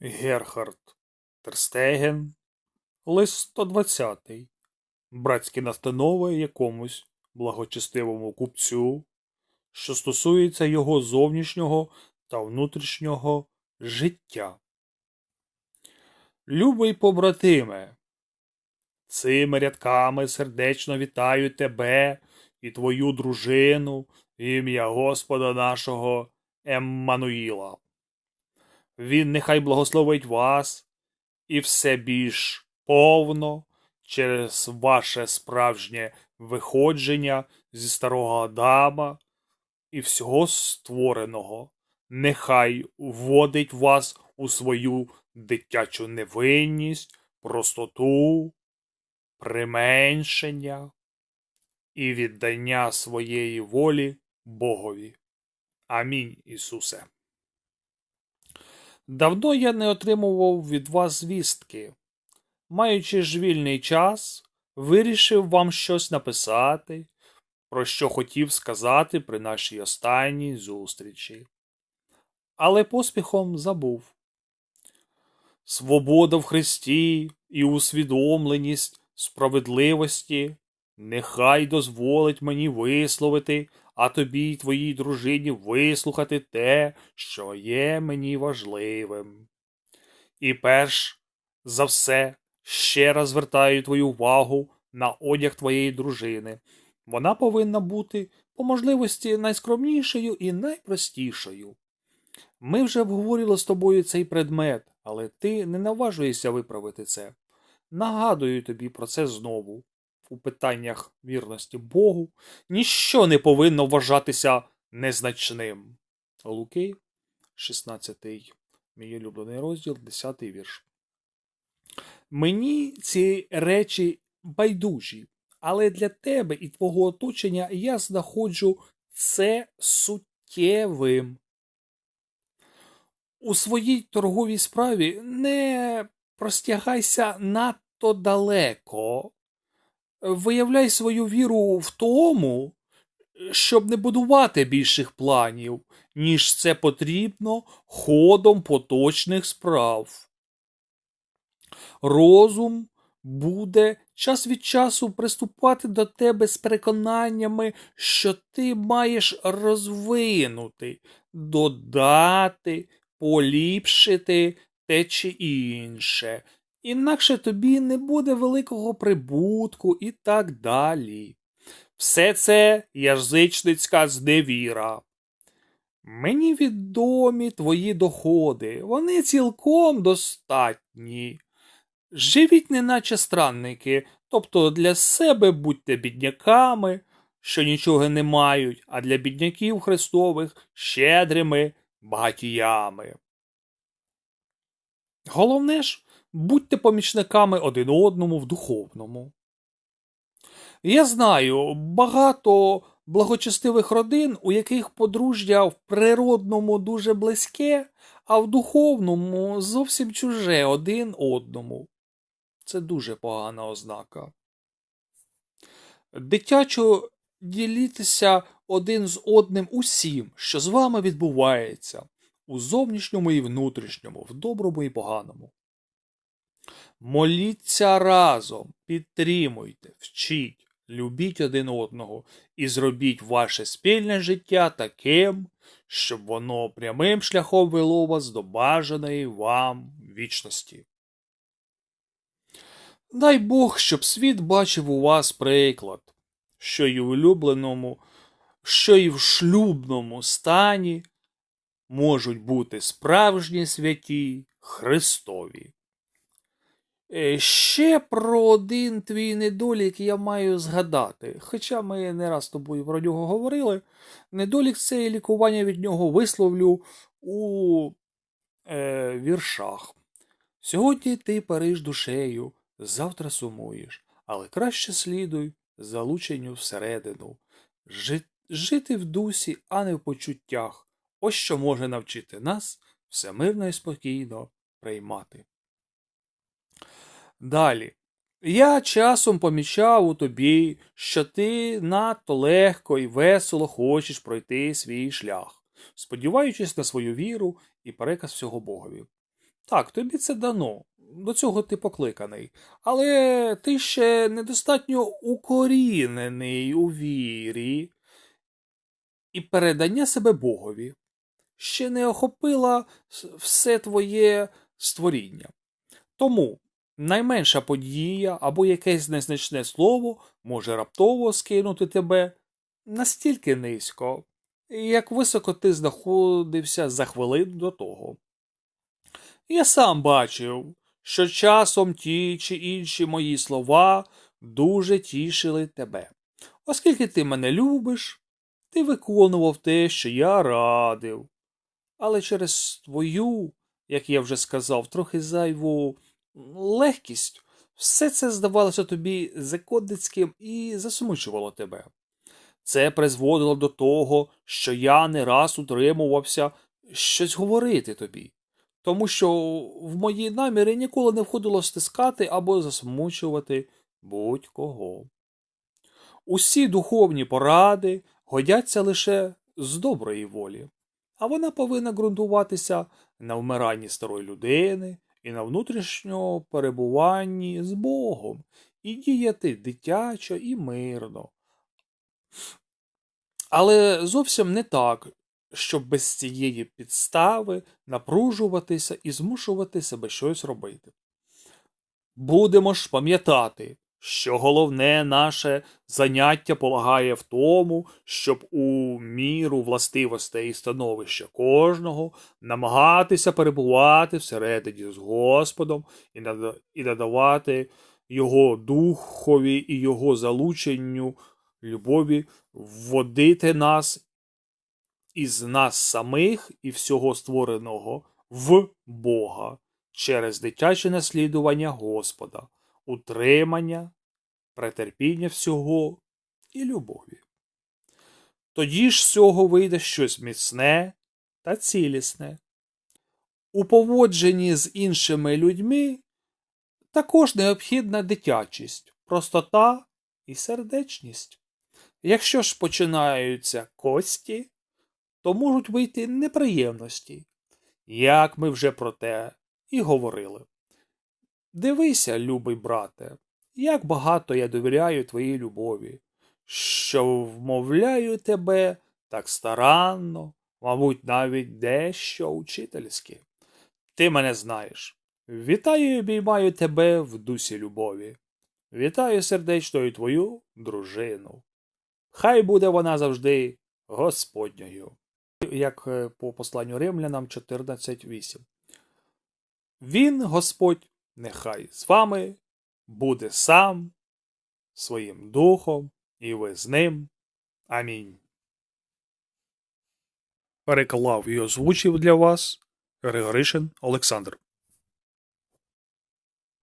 Герхард Терстеген, лист 120. Братські настанови якомусь благочестивому купцю, що стосується його зовнішнього та внутрішнього життя. Любий побратиме, цими рядками сердечно вітаю тебе і твою дружину ім'я Господа нашого Еммануїла. Він нехай благословить вас і все більш повно через ваше справжнє виходження зі старого Адама і всього створеного. Нехай вводить вас у свою дитячу невинність, простоту, применшення і віддання своєї волі Богові. Амінь, Ісусе. Давно я не отримував від вас звістки. Маючи ж вільний час, вирішив вам щось написати, про що хотів сказати при нашій останній зустрічі. Але поспіхом забув. Свобода в Христі і усвідомленість справедливості нехай дозволить мені висловити, а тобі й твоїй дружині вислухати те, що є мені важливим. І перш за все, ще раз звертаю твою увагу на одяг твоєї дружини. Вона повинна бути по можливості найскромнішою і найпростішою. Ми вже обговорили з тобою цей предмет, але ти не наважуєшся виправити це. Нагадую тобі про це знову. У питаннях вірності Богу ніщо не повинно вважатися незначним. Луки, 16, мій улюблений розділ, 10 вірш. Мені ці речі байдужі, але для тебе і твого оточення я знаходжу це суттєвим. У своїй торговій справі не простягайся надто далеко. Виявляй свою віру в тому, щоб не будувати більших планів, ніж це потрібно ходом поточних справ. Розум буде час від часу приступати до тебе з переконаннями, що ти маєш розвинути, додати, поліпшити те чи інше. Інакше тобі не буде великого прибутку і так далі. Все це язичницька зневіра. Мені відомі твої доходи, вони цілком достатні. Живіть неначе странники, тобто для себе будьте бідняками, що нічого не мають, а для бідняків Христових щедрими багатіями. Головне ж, будьте помічниками один одному в духовному. Я знаю багато благочестивих родин, у яких подружжя в природному дуже близьке, а в духовному зовсім чуже один одному. Це дуже погана ознака. Дитячо ділітися один з одним усім, що з вами відбувається, у зовнішньому і внутрішньому, в доброму і поганому. Моліться разом, підтримуйте, вчіть, любіть один одного і зробіть ваше спільне життя таким, щоб воно прямим шляхом вело вас до бажаної вам вічності. Дай Бог, щоб світ бачив у вас приклад, що й у улюбленому, що й в шлюбному стані можуть бути справжні святі Христові. Е, Ще про один твій недолік я маю згадати, хоча ми не раз з тобою про нього говорили. Недолік це лікування від нього висловлю у е, віршах. Сьогодні ти париш душею, завтра сумуєш, але краще слідуй залученню всередину. Жити в дусі, а не в почуттях. Ось що може навчити нас все мирно і спокійно приймати. Далі. Я часом помічав у тобі, що ти надто легко і весело хочеш пройти свій шлях, сподіваючись на свою віру і переказ всього Богові. Так, тобі це дано. До цього ти покликаний. Але ти ще недостатньо укорінений у вірі і передання себе Богові. Ще не охопила все твоє створіння. Тому найменша подія або якесь незначне слово може раптово скинути тебе настільки низько, як високо ти знаходився за хвилину до того. Я сам бачив, що часом ті чи інші мої слова дуже тішили тебе. Оскільки ти мене любиш, ти виконував те, що я радив. Але через твою, як я вже сказав, трохи зайву легкість, все це здавалося тобі закодницьким і засмучувало тебе. Це призводило до того, що я не раз утримувався щось говорити тобі, тому що в мої наміри ніколи не входило стискати або засмучувати будь-кого. Усі духовні поради годяться лише з доброї волі, а вона повинна ґрунтуватися на вмиранні старої людини і на внутрішньому перебуванні з Богом, і діяти дитячо і мирно. Але зовсім не так, щоб без цієї підстави напружуватися і змушувати себе щось робити. Будемо ж пам'ятати, що головне наше заняття полагає в тому, щоб у міру властивостей і становища кожного намагатися перебувати всередині з Господом і надавати його духові і його залученню любові вводити нас із нас самих і всього створеного в Бога через дитяче наслідування Господа, утримання, претерпіння всього і любові. Тоді ж з цього вийде щось міцне та цілісне. У поводженні з іншими людьми також необхідна дитячість, простота і сердечність. Якщо ж починаються кості, то можуть вийти неприємності, як ми вже про те і говорили. Дивися, любий брате, як багато я довіряю твоїй любові, що вмовляю тебе так старанно, мабуть, навіть дещо учительськи. Ти мене знаєш. Вітаю і обіймаю тебе в дусі любові. Вітаю сердечно і твою дружину. Хай буде вона завжди Господньою. Як е, по посланню римлянам 14.8. Він, Господь, нехай з вами буде сам, своїм духом, і ви з ним. Амінь. Переклав і озвучив для вас Григоришин Олександр.